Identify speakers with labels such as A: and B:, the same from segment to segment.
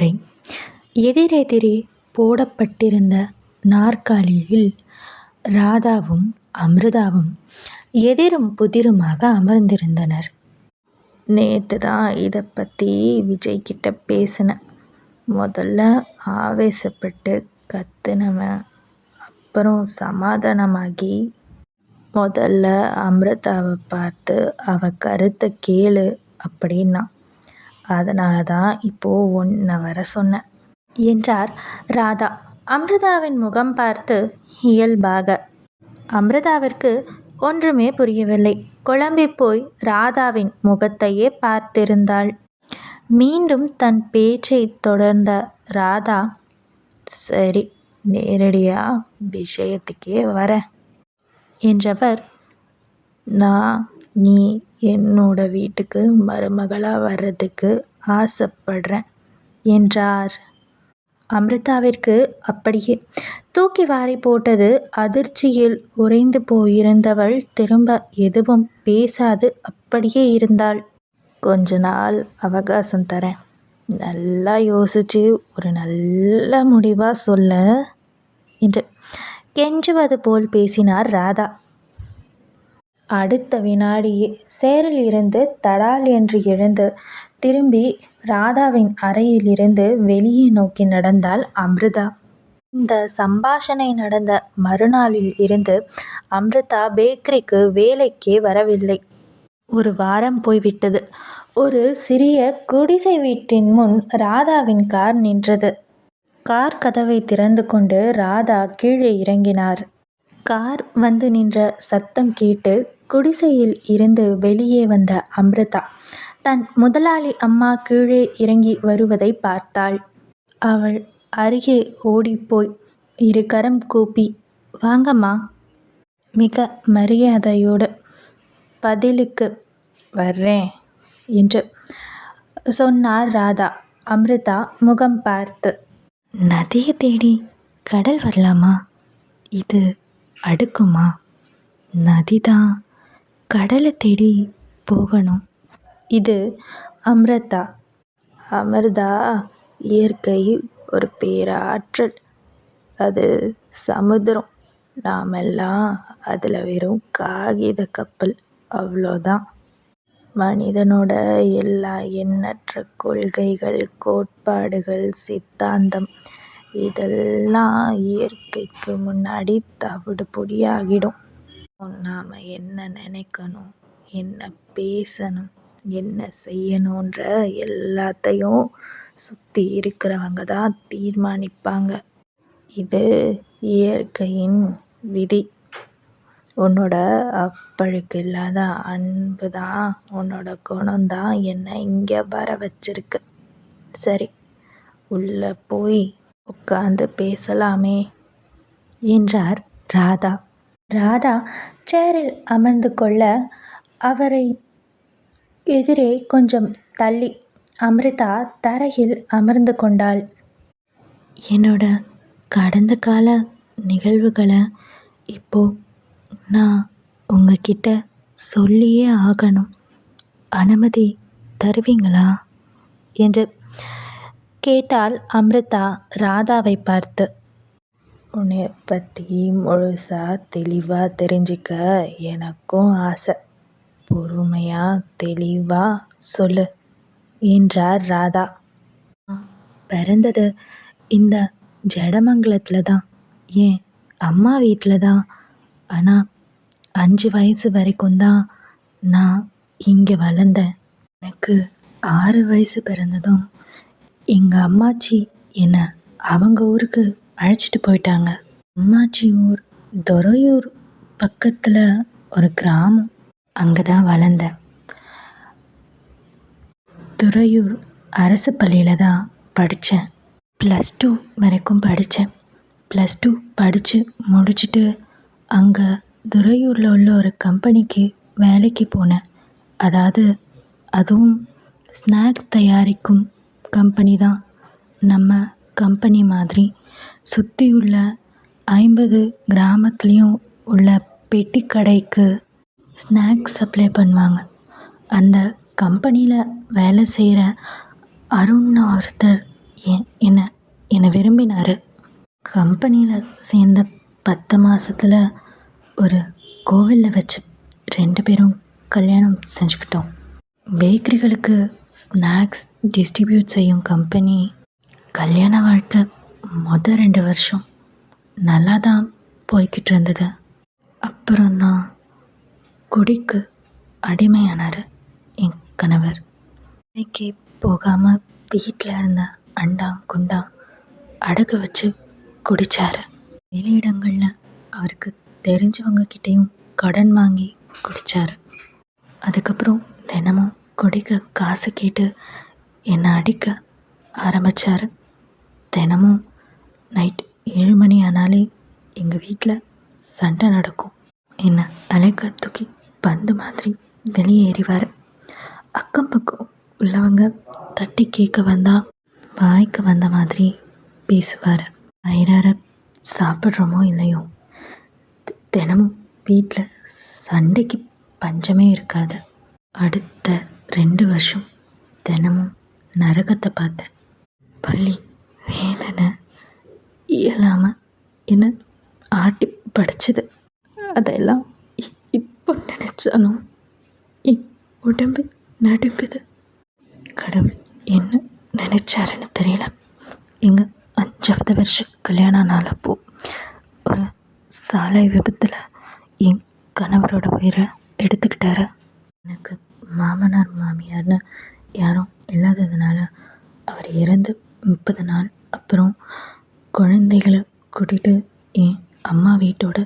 A: அறை எதிரெதிரே போடப்பட்டிருந்த நாற்காலியில் ராதாவும் அமிர்தாவும் எதிரும் புதிருமாக அமர்ந்திருந்தனர். நேற்று தான் இதை பற்றி விஜய்கிட்ட பேசினேன். முதல்ல ஆவேசப்பட்டு கத்துனவன் அப்புறம் சமாதானமாகி முதல்ல அமிர்தாவை பார்த்து அவ கருத்தை கேளு அப்படின்னா. அதனால தான் இப்போது ஒன்றை வர சொன்னேன் என்றார் ராதா. அமிர்தாவின் முகம் பார்த்து இயல்பாக. அமிர்தாவிற்கு ஒன்றுமே புரியவில்லை. குழம்பி போய் ராதாவின் முகத்தையே பார்த்திருந்தாள். மீண்டும் தன் பேச்சை தொடர்ந்த ராதா சரி நேரடியாக விஷயத்துக்கே வரேன் என்றவர் நான் நீ என்னோட வீட்டுக்கு மருமகளாக வர்றதுக்கு ஆசைப்படுறேன் என்றார். அமிர்தாவிற்கு அப்படியே தூக்கி வாரி போட்டது அதிர்ச்சியில் உறைந்து போயிருந்தவள் திரும்ப எதுவும் பேசாது அப்படியே இருந்தாள். கொஞ்ச நாள் அவகாசம் தரேன். நல்லா யோசிச்சு ஒரு நல்ல முடிவாக சொல்ல என்று கெஞ்சுவது போல் பேசினார் ராதா. அடுத்த வினாடியே சேரில் இருந்து தடால் என்று எழுந்து திரும்பி ராதாவின் அறையிலிருந்து வெளியே நோக்கி நடந்தாள் அம்ருதா. இந்த சம்பாஷணை நடந்த மறுநாளில் இருந்து அம்ருதா பேக்கரிக்கு வேலைக்கே வரவில்லை. ஒரு வாரம் போய்விட்டது. ஒரு சிறிய குடிசை வீட்டின் முன் ராதாவின் கார் நின்றது. கார் கதவை திறந்து கொண்டு ராதா கீழே இறங்கினார். கார் வந்து நின்ற சத்தம் கேட்டு குடிசையில் இருந்து வெளியே வந்த அம்ரிதா தன் முதலாளி அம்மா கீழே இறங்கி வருவதை பார்த்தாள். அவள் அருகே ஓடிப்போய் இரு கரம் கூப்பி வாங்கம்மா மிக மரியாதையோடு பதிலுக்கு வர்றேன் என்று சொன்னார் ராதா. அம்ரிதா முகம் பார்த்து நதியை தேடி கடல் வரலாமா? இது அடுக்குமா? நதி தான் கடலை தேடி போகணும். இது அமிர்தா. அமிர்தா இயற்கை ஒரு பேராற்றல். அது சமுத்திரம். நாமெல்லாம் அதில் வெறும் காகித கப்பல். அவ்வளோதான். மனிதனோட எல்லா எண்ணற்ற கொள்கைகள் கோட்பாடுகள் சித்தாந்தம் இதெல்லாம் இயற்கைக்கு முன்னாடி தவிடு பொடியாகிடும் நாம் என்ன நினைக்கணும்? என்ன பேசணும்? என்ன செய்யணுன்ற எல்லாத்தையும் சுற்றி இருக்கிறவங்க தான் தீர்மானிப்பாங்க. இது இயற்கையின் விதி. உன்னோட அப்பழுக்கு இல்லாத அன்பு தான் உன்னோட குணம் தான் என்னை இங்கே வர வச்சிருக்கு. சரி உள்ளே போய் உட்காந்து பேசலாமே என்றார் ராதா. ராதா சேரில் அமர்ந்து கொள்ள அவரை எதிரே கொஞ்சம் தள்ளி அமிர்தா தரையில் அமர்ந்து கொண்டாள். என்னோட கடந்த கால நிகழ்வுகளை இப்போ நான் உங்ககிட்ட சொல்லியே ஆகணும். அனுமதி தருவீங்களா? என்று கேட்டால் அமிர்தா ராதாவை பார்த்து. உன்னை பற்றி முழுசாக தெளிவாக தெரிஞ்சிக்க எனக்கும் ஆசை. பொறுமையாக தெளிவாக சொல்லு என்றார் ராதா. பிறந்தது இந்த ஜடமங்கலத்தில் தான் ஏன் அம்மா வீட்டில் தான் ஆனால் அஞ்சு வயசு வரைக்கும் தான் நான் இங்கே வளர்ந்தேன். எனக்கு ஆறு வயசு பிறந்ததும் எங்கள் அம்மாச்சி என்னை அவங்க ஊருக்கு அழைச்சிட்டு போயிட்டாங்க. அம்மாச்சி ஊர் துறையூர் பக்கத்தில் ஒரு கிராமம். அங்கே தான் வளர்ந்தேன். துறையூர் அரசு பள்ளியில் தான் படித்தேன் ப்ளஸ் டூ வரைக்கும் படித்தேன் ப்ளஸ் டூ படித்து முடிச்சுட்டு அங்கே துறையூரில் உள்ள ஒரு கம்பெனிக்கு வேலைக்கு போனேன். அதாவது அதுவும் ஸ்நாக்ஸ் தயாரிக்கும் கம்பெனி தான். நம்ம கம்பெனி மாதிரி. சுற்றி உள்ள ஐம்பது கிராமத்துலேயும் உள்ள பெட்டி கடைக்கு ஸ்நாக்ஸ் சப்ளை பண்ணுவாங்க. அந்த கம்பெனியில் வேலை செய்கிற அருண்னு ஒருத்தர் என் என்னை என்னை விரும்பினார். கம்பெனியில் சேர்ந்த பத்து மாதத்தில் ஒரு கோவிலில் வச்சு ரெண்டு பேரும் கல்யாணம் செஞ்சுக்கிட்டோம். பேக்கரிகளுக்கு ஸ்நாக்ஸ் டிஸ்ட்ரிபியூட் செய்யும் கம்பெனி கல்யாண வாழ்க்கை மொதல் ரெண்டு வருஷம் நல்லா தான் போய்கிட்டு இருந்தது அப்புறம் தான் குடிக்கு அடிமையானார் என் கணவர். வேலைக்கு போகாமல் வீட்டில் இருந்த அண்டா குண்டா அடகு வச்சு குடித்தார் வெளியிடங்களில் அவருக்கு தெரிஞ்சவங்க கிட்டேயும் கடன் வாங்கி குடித்தார் அதுக்கப்புறம் தினமும் குடிக்க காசு கேட்டு என்னை அடிக்க ஆரம்பித்தார் தினமும் நைட் ஏழு மணி ஆனாலே எங்கள் வீட்டில் சண்டை நடக்கும். என்னை அலைக்க தூக்கி பந்து மாதிரி வெளியே எறிவார். அக்கம் பக்கம் உள்ளவங்க தட்டி கேட்க வந்தால் வாய்க்கு வந்த மாதிரி பேசுவார். வயிறார சாப்பிட்றோமோ இல்லையோ? தினமும் வீட்டில் சண்டைக்கு பஞ்சமே இருக்காது. அடுத்த ரெண்டு வருஷம் தினமும் நரகத்தை பார்த்தேன். வலி வேதனை இயலாமல் என்ன ஆட்டி படைச்சது. அதெல்லாம் இ- இப்போ நினச்சாலும் என் உடம்பு நடுங்குது. கடவுள் என்ன நினச்சாருன்னு தெரியல. எங்கள் அஞ்சாவது வருஷம் கல்யாணம் நாள் ஒரு சாலை விபத்தில் என் கணவரோட உயிரை எடுத்துக்கிட்டாரு. எனக்கு மாமனார் மாமியார்னு யாரும் இல்லாததுனால அவர் இறந்து முப்பது நாள் அப்புறம் குழந்தைகளை கூட்டிகிட்டு என் அம்மா வீட்டோட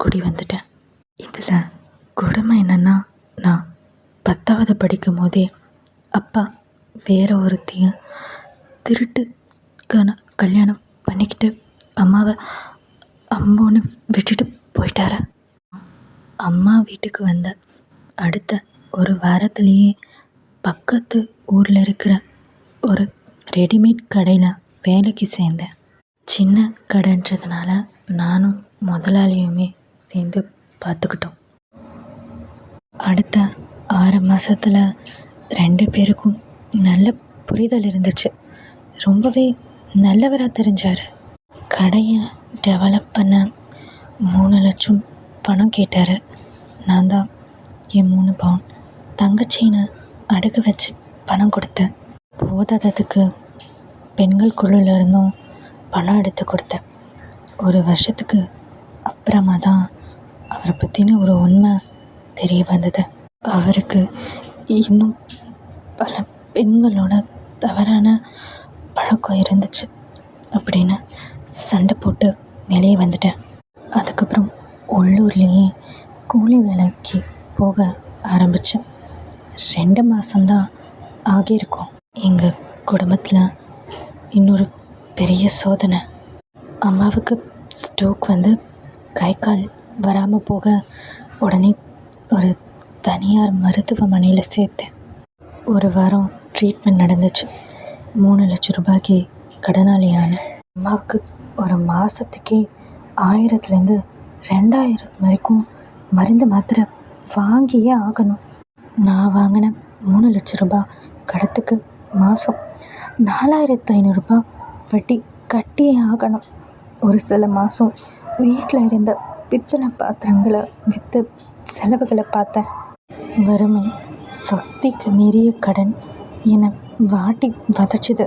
A: குடி வந்துட்டேன். இதில் கொடுமை என்னென்னா நான் பத்தாவது படிக்கும் போதே அப்பா வேற ஒருத்தைய திருட்டுக்கான கல்யாணம் பண்ணிக்கிட்டு அம்மாவை அம்போன்னு விட்டுட்டு போயிட்டாரு. அம்மா வீட்டுக்கு வந்த அடுத்த ஒரு வாரத்துலேயே பக்கத்து ஊரில் இருக்கிற ஒரு ரெடிமேட் கடையில் வேலைக்கு சேர்ந்தேன். சின்ன கடைன்றதுனால நானும் முதலாளியுமே சேர்ந்து பார்த்துக்கிட்டோம். அடுத்த ஆறு மாதத்தில் ரெண்டு பேருக்கும் நல்ல புரிதல் இருந்துச்சு. ரொம்பவே நல்லவராக தெரிஞ்சார். கடையை டெவலப் பண்ண மூணு லட்சம் பணம் கேட்டார். நான் தான் என் மூணு பவுன் தங்கச்சின்னு அடுக்கு வச்சு பணம் கொடுத்தேன். போதாததுக்கு பெண்கள் குழுவில் இருந்தும் பணம் எடுத்து கொடுத்தேன் ஒரு வருஷத்துக்கு அப்புறமா தான் அவரை பற்றின ஒரு உண்மை தெரிய வந்தது. அவருக்கு இன்னும் பல பெண்களோட தவறான பழக்கம் இருந்துச்சு அப்படின்னு சண்டை போட்டு வெளியே வந்துட்டேன். அதுக்கப்புறம் உள்ளூர்லேயே கூலி வேலைக்கு போக ஆரம்பித்தேன் ரெண்டு மாதம்தான் ஆகியிருக்கும். எங்கள் குடும்பத்தில் இன்னொரு பெரிய சோதனை. அம்மாவுக்கு ஸ்ட்ரோக் வந்து கை கால் வராமல் போக உடனே ஒரு தனியார் மருத்துவமனையில் சேர்த்தேன். ஒரு வாரம் ட்ரீட்மெண்ட் நடந்துச்சு. மூணு லட்சம் ரூபாய்க்கு கடனாளியான அம்மாவுக்கு ஒரு மாதத்துக்கே ஆயிரத்துலேருந்து ரெண்டாயிரம் வரைக்கும் மருந்து மாத்திரை வாங்கியே ஆகணும். நான் வாங்கின மூணு லட்ச ரூபாய் கடத்துக்கு மாதம் நாலாயிரத்து ஐநூறுரூபா வட்டி கட்டியே ஆகணும். ஒரு சில மாதம் வீட்டில் இருந்த பித்தளை பாத்திரங்களை விற்று செலவுகளை பார்த்தேன். வறுமை சக்திக்கு மீறிய கடன் என வாட்டி வதச்சிது.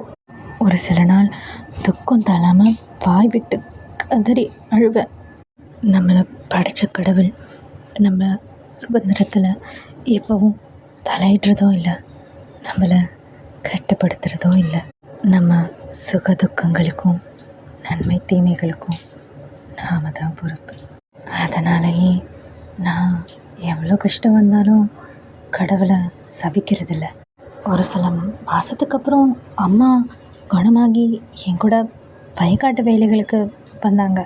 A: ஒரு சில நாள் துக்கம் தாழாமல் வாய் விட்டு கதறி அழுவேன். நம்மளை படைச்ச கடவுள் நம்ம சுதந்திரத்தில் எப்பவும் தலையிடுறதோ இல்லை நம்மளை கட்டுப்படுத்துகிறதோ இல்லை. நம்ம சுக துக்கங்களுக்கும் நன்மை தீமைகளுக்கும் நாம தான் பொறுப்பு. அதனாலேயே நான் எவ்வளோ கஷ்டம் வந்தாலும் கடவுளை சபிக்கிறதில்ல. ஒரு சில மாதத்துக்கு அப்புறம் அம்மா குணமாகி என் கூட வயக்காட்டு வேலைகளுக்கு வந்தாங்க.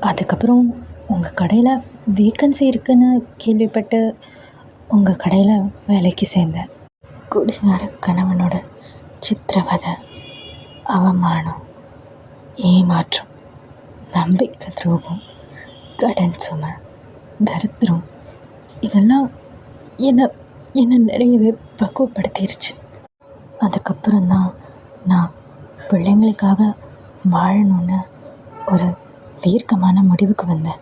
A: அதுக்கப்புறம் உங்கள் கடையில் வேக்கன்சி இருக்குன்னு கேள்விப்பட்டு உங்கள் கடையில் வேலைக்கு சேர்ந்தேன். குடிகார கணவனோட சித்திரவதை அவமானம் ஏமாற்றம் நம்பிக்கை துரோகம் கடன் சுமை தரித்திரம் இதெல்லாம் என்னை என்னை நிறையவே பக்குவப்படுத்திருச்சு. அதுக்கப்புறம் தான் நான் பிள்ளைங்களுக்காக வாழணும்னு ஒரு தீர்க்கமான முடிவுக்கு வந்தேன்.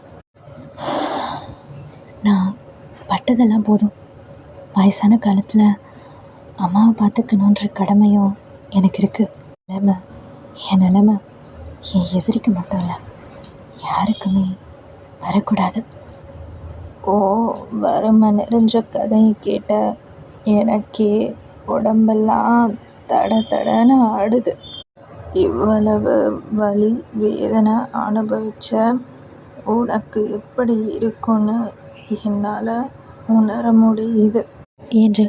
A: நான் பட்டதெல்லாம் போதும். வயசான காலத்தில் அம்மாவை பார்த்துக்கணுன்ற கடமையும் எனக்கு இருக்குது நிலமை என் நிலமை என் எதிரிக்கு மட்டும் இல்லை. யாருக்குமே வரக்கூடாது. ஓ வறுமை நிறைஞ்ச கதையை கேட்ட எனக்கே உடம்பெல்லாம் தட தடன்னு ஆடுது. இவ்வளவு வலி வேதனை அனுபவிச்ச உனக்கு எப்படி இருக்கும்னு என்னால் உணர முடியுது. என்று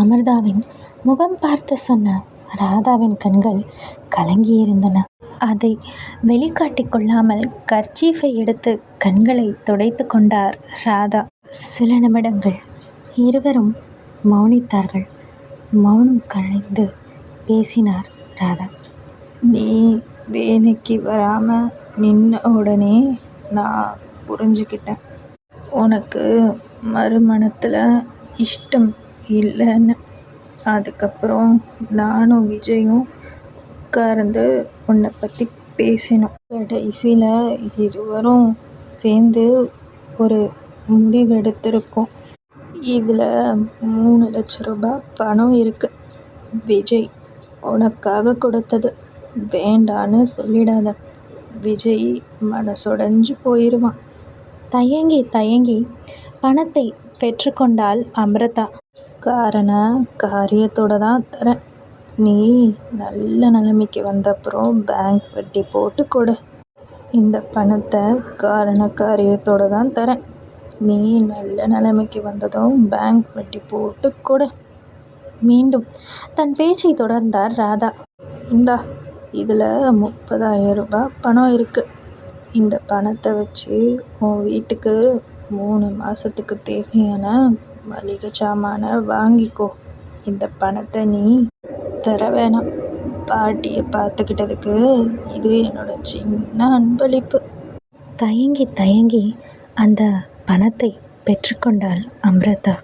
A: அமிர்தாவின் முகம் பார்த்து சொன்ன ராதாவின் கண்கள் கலங்கியிருந்தன. அதை வெளிக்காட்டிக் கொள்ளாமல் கர்ச்சீஃபை எடுத்து கண்களை துடைத்து கொண்டார் ராதா. சில நிமிடங்கள் இருவரும் மௌனித்தார்கள். மௌனம் கலைந்து பேசினார் ராதா. நீ வேலைக்கு வராமல் நின்ன உடனே நான் புரிஞ்சுக்கிட்டேன். உனக்கு மறுமணத்தில் இஷ்டம் இல்லைன்னு. அதுக்கப்புறம் நானும் விஜயும் உட்கார்ந்து உன்னை பற்றி பேசினோம். கடைசியில் இருவரும் சேர்ந்து ஒரு முடிவெடுத்திருக்கோம் இதில் மூணு லட்ச ரூபாய் பணம் இருக்குது விஜய் உனக்காக கொடுத்தது. வேண்டான்னு சொல்லிடாத. விஜய் மனசுடைஞ்சு போயிடுவான் தயங்கி தயங்கி பணத்தை பெற்றுக்கொண்டாள் அமிர்தா. காரண காரியத்தோட தான் தரேன். நீ நல்ல நிலைமைக்கு வந்தப்புறம் பேங்க் வட்டி போட்டு கொடு. இந்த பணத்தை காரண காரியத்தோட தான் தரேன். நீ நல்ல நிலைமைக்கு வந்ததும் பேங்க் வட்டி போட்டு கொடு. மீண்டும் தன் பேச்சை தொடர்ந்தார் ராதா. இந்தா இதில் முப்பதாயிரம் ரூபாய் பணம் இருக்குது இந்த பணத்தை வச்சு உன் வீட்டுக்கு மூணு மாதத்துக்கு தேவையான மளிகை சாமானை வாங்கிக்கோ. இந்த பணத்தை நீ தர வேணாம். பாட்டியை பார்த்துக்கிட்டதுக்கு இது என்னோட சின்ன அன்பளிப்பு. தயங்கி தயங்கி அந்த பணத்தை பெற்றுக்கொண்டாள் அம்ரிதா.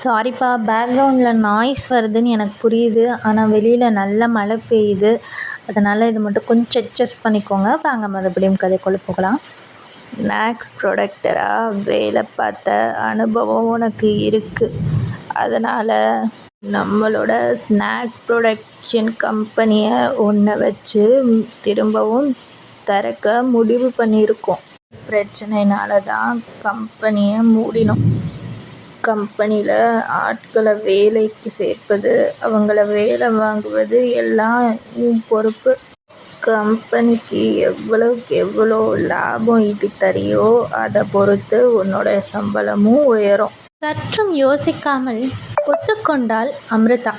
B: சாரிப்பா பேக்ரவுண்டில் நாய்ஸ் வருதுன்னு எனக்கு புரியுது. ஆனால் வெளியில் நல்ல மழை பெய்யுது. அதனால் இது மட்டும் கொஞ்சம் அட்ஜஸ்ட் பண்ணிக்கோங்க. வாங்க மறுபடியும் கதைக்குள்ளே போகலாம். ஸ்நாக்ஸ் ப்ரொடக்டராக வேலை பார்த்த அனுபவம் உனக்கு இருக்குது அதனால் நம்மளோட ஸ்நாக் ப்ரொடக்ஷன் கம்பெனியை ஒன்றை வச்சு திரும்பவும் திறக்க முடிவு பண்ணியிருக்கோம். பிரச்சனைனால தான் கம்பெனியை மூடினோம். கம்பெனியில் ஆட்களை வேலைக்கு சேர்ப்பது அவங்கள வேலை வாங்குவது எல்லாம் பொறுப்பு. கம்பெனிக்கு எவ்வளோக்கு எவ்வளோ லாபம் ஈட்டி தரியோ அதை பொறுத்து உன்னோட சம்பளமும் உயரும்.
A: சற்றும் யோசிக்காமல் ஒத்துக்கொண்டாள் அமிர்தா.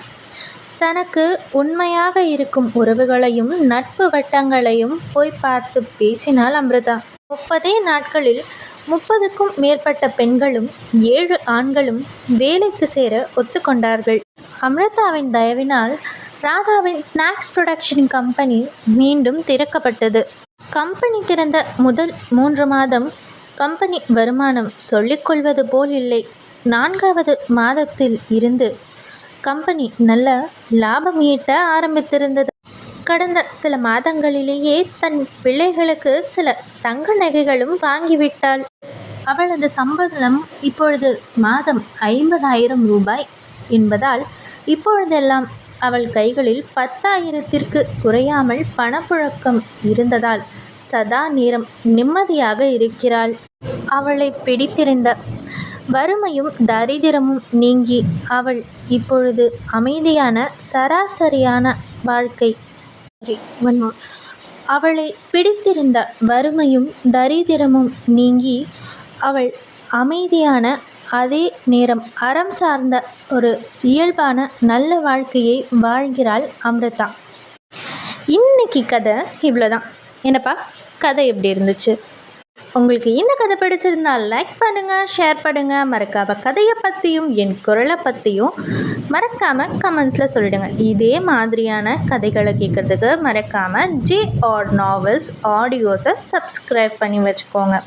A: தனக்கு உண்மையாக இருக்கும் உறவுகளையும் நட்பு வட்டங்களையும் போய் பார்த்து பேசினாள் அமிர்தா. முப்பதே நாட்களில் முப்பதுக்கும் மேற்பட்ட பெண்களும் ஏழு ஆண்களும் வேலைக்கு சேர ஒத்துக்கொண்டார்கள். அமிர்தாவின் தயவினால் ராதாவின் ஸ்நாக்ஸ் ப்ரொடக்ஷன் கம்பெனி மீண்டும் திறக்கப்பட்டது. கம்பெனி திறந்த முதல் மூன்று மாதம் கம்பெனி வருமானம் சொல்லிக்கொள்வது போல் இல்லை. நான்காவது மாதத்தில் இருந்து கம்பெனி நல்ல லாபம் ஈட்ட ஆரம்பித்திருந்தது. கடந்த சில மாதங்களிலேயே தன் பிள்ளைகளுக்கு சில தங்க நகைகளும் வாங்கிவிட்டாள். அவளது சம்பளம் இப்பொழுது மாதம் ஐம்பதாயிரம் ரூபாய் என்பதால் இப்பொழுதெல்லாம் அவள் கைகளில் பத்தாயிரத்திற்கு குறையாமல் பணப்புழக்கம் இருந்ததால் சதா நேரம் நிம்மதியாக இருக்கிறாள். அவளை பிடித்திருந்த வறுமையும் தரித்திரமும் நீங்கி அவள் இப்பொழுது அமைதியான சராசரியான வாழ்க்கை அவளை பிடித்திருந்த வறுமையும் தரித்திரமும் நீங்கி அவள் அமைதியான அதே நேரம் அறம் சார்ந்த ஒரு இயல்பான நல்ல வாழ்க்கையை வாழ்கிறாள் அம்ரிதா. இன்னைக்கு கதை இவ்வளோதான் என்னப்பா கதை எப்படி இருந்துச்சு? உங்களுக்கு இந்த கதை பிடிச்சிருந்தால் லைக் பண்ணுங்கள் ஷேர் பண்ணுங்கள் மறக்காமல் கதையை பற்றியும் என் குரலை பற்றியும் மறக்காமல் கமெண்ட்ஸில் சொல்லிடுங்க. இதே மாதிரியான கதைகளை கேட்குறதுக்கு மறக்காமல் ஜே ஆர் நாவல்ஸ் ஆடியோஸை சப்ஸ்கிரைப் பண்ணி வச்சுக்கோங்க.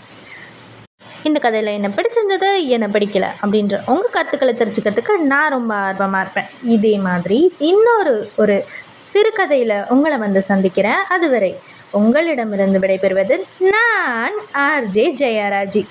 A: இந்த கதையில் என்ன பிடிச்சிருந்தது என்ன பிடிக்கல அப்படின்ற உங்கள் கருத்துக்களை தெரிஞ்சுக்கிறதுக்கு நான் ரொம்ப ஆர்வமாக இருப்பேன். இதே மாதிரி இன்னொரு ஒரு சிறுகதையில் உங்களை வந்து சந்திக்கிறேன். அதுவரை உங்களிடமிருந்து விடைபெறுவது நான் ஆர்ஜே ஜெயராஜி.